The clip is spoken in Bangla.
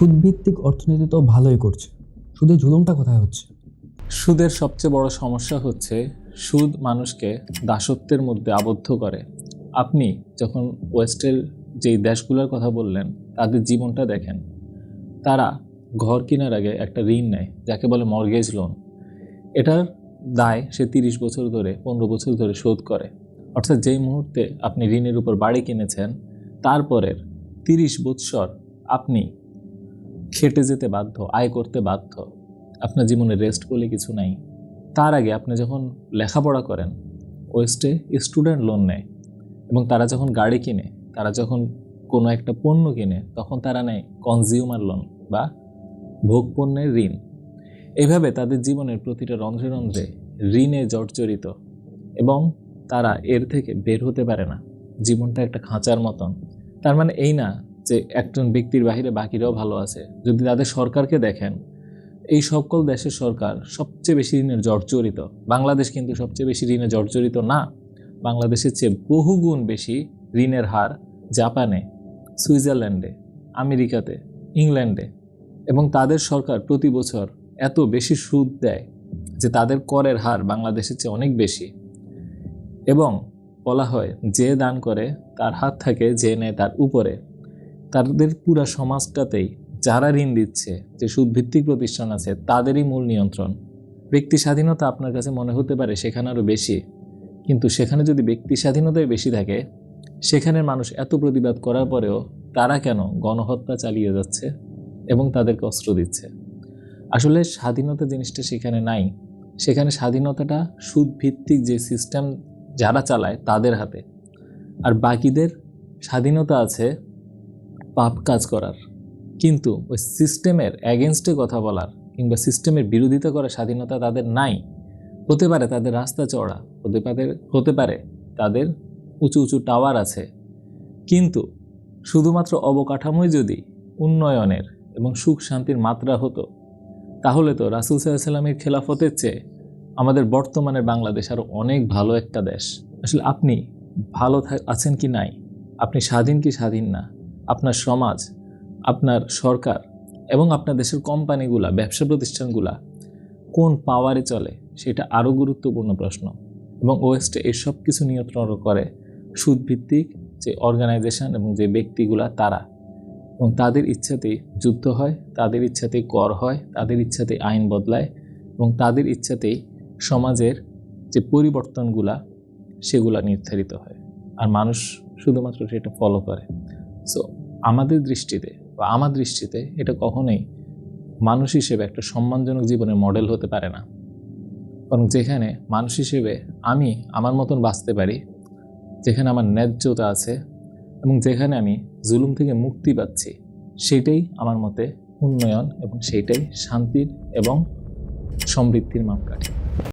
সুদভিত্তিক অর্থনীতি তো ভালোই করছে। সুদের ঝুলনটা কোথায় হচ্ছে? সুদের সবচেয়ে বড় সমস্যা হচ্ছে সুদ মানুষকে দাসত্বের মধ্যে আবদ্ধ করে। আপনি যখন ওয়েস্টের যেই দেশগুলোর কথা বললেন, তাদের জীবনটা দেখেন। তারা ঘর কেনার আগে একটা ঋণ নেয়, যাকে বলে মর্গেজ লোন এটার দায় সে তিরিশ বছর ধরে, পনেরো বছর ধরে শোধ করে। অর্থাৎ যেই মুহূর্তে আপনি ঋণের উপর বাড়ি কিনেছেন, তারপরের তিরিশ বৎসর আপনি খেটে যেতে বাধ্য, আয় করতে বাধ্য, আপনার জীবনে রেস্ট বলে কিছু নাই। তার আগে আপনি যখন লেখাপড়া করেন ওয়েস্টে স্টুডেন্ট লোন নেয় এবং তারা যখন গাড়ি কিনে, তারা যখন কোনো একটা পণ্য কিনে, তখন তারা নেয় কনজিউমার লোন বা ভোগ পণ্যের ঋণ। এভাবে তাদের জীবনের প্রতিটা রন্ধ্রে রন্ধ্রে ঋণে জর্জরিত এবং তারা এর থেকে বের হতে পারে না। জীবনটা একটা খাঁচার মতন। তার মানে এই না যে একজন ব্যক্তির বাহিরে বাকিরাও ভালো আছে। যদি তাদের সরকারকে দেখেন, এই সকল দেশের সরকার সবচেয়ে বেশি ঋণের জর্জরিত বাংলাদেশ কিন্তু সবচেয়ে বেশি ঋণে জর্জরিত না। বাংলাদেশের চেয়ে বহুগুণ বেশি ঋণের হার জাপানে, সুইজারল্যান্ডে, আমেরিকাতে, ইংল্যান্ডে। এবং তাদের সরকার প্রতি বছর এত বেশি সুদ দেয় যে তাদের করের হার বাংলাদেশের চেয়ে অনেক বেশি। এবং বলা হয় যে দান করে, তার হাত থাকে যে নেয় তার উপরে। তাদের পুরা সমাজটাতেই যারা ঋণ দিচ্ছে, যে সুদভিত্তিক প্রতিষ্ঠান আছে, তাদেরই মূল নিয়ন্ত্রণ। ব্যক্তি স্বাধীনতা আপনার কাছে মনে হতে পারে সেখানে আরও বেশি, কিন্তু সেখানে যদি ব্যক্তি স্বাধীনতাই বেশি থাকে, সেখানের মানুষ এত প্রতিবাদ করার পরেও তারা কেন গণহত্যা চালিয়ে যাচ্ছে এবং তাদেরকে অস্ত্র দিচ্ছে? আসলে স্বাধীনতা জিনিসটা সেখানে নাই। সেখানে স্বাধীনতাটা সুদভিত্তিক যে সিস্টেম যারা চালায় তাদের হাতে। আর বাকিদের স্বাধীনতা আছে পাপ কাজ করার। কিন্তু ওই সিস্টেমের অ্যাগেনস্টে কথা বলার কিংবা সিস্টেমের বিরোধিতা করার স্বাধীনতা তাদের নাই। হতে পারে তাদের রাস্তা চড়া হতে পারে হতে পারে তাদের উঁচু উঁচু টাওয়ার আছে। কিন্তু শুধুমাত্র অবকাঠামোই যদি উন্নয়নের এবং সুখ শান্তির মাত্রা হতো, তাহলে তো রাসুল সাল্লামের খেলাফতের চেয়ে আমাদের বর্তমানের বাংলাদেশ আরও অনেক ভালো একটা দেশ। আসলে আপনি ভালো আছেন কি নাই? আপনি স্বাধীন কি স্বাধীন না? আপনার সমাজ, আপনার সরকার এবং আপনার দেশের কোম্পানিগুলা, ব্যবসা প্রতিষ্ঠানগুলা কোন পাওয়ারে চলে সেটা আরও গুরুত্বপূর্ণ প্রশ্ন এবং ওয়েস্টে এসব কিছু নিয়ন্ত্রণ করে সুদভিত্তিক যে অর্গানাইজেশন এবং যে ব্যক্তিগুলা তারা এবং তাদের ইচ্ছাতেই যুদ্ধ হয়, তাদের ইচ্ছাতেই কর হয়, তাদের ইচ্ছাতেই আইন বদলায় এবং তাদের ইচ্ছাতেই সমাজের যে পরিবর্তনগুলা সেগুলা নির্ধারিত হয়। আর মানুষ শুধুমাত্র সেটা ফলো করে। সো আমাদের দৃষ্টিতে বা আমার দৃষ্টিতে এটা কখনোই মানুষ হিসেবে একটা সম্মানজনক জীবনের মডেল হতে পারে না। কারণ যেখানে মানুষ হিসেবে আমি আমার মতন বাঁচতে পারি, যেখানে আমার ন্যায্যতা আছে এবং যেখানে আমি জুলুম থেকে মুক্তি পাচ্ছি, সেটাই আমার মতে উন্নয়ন এবং সেইটাই শান্তির এবং সমৃদ্ধির মাপকাঠি।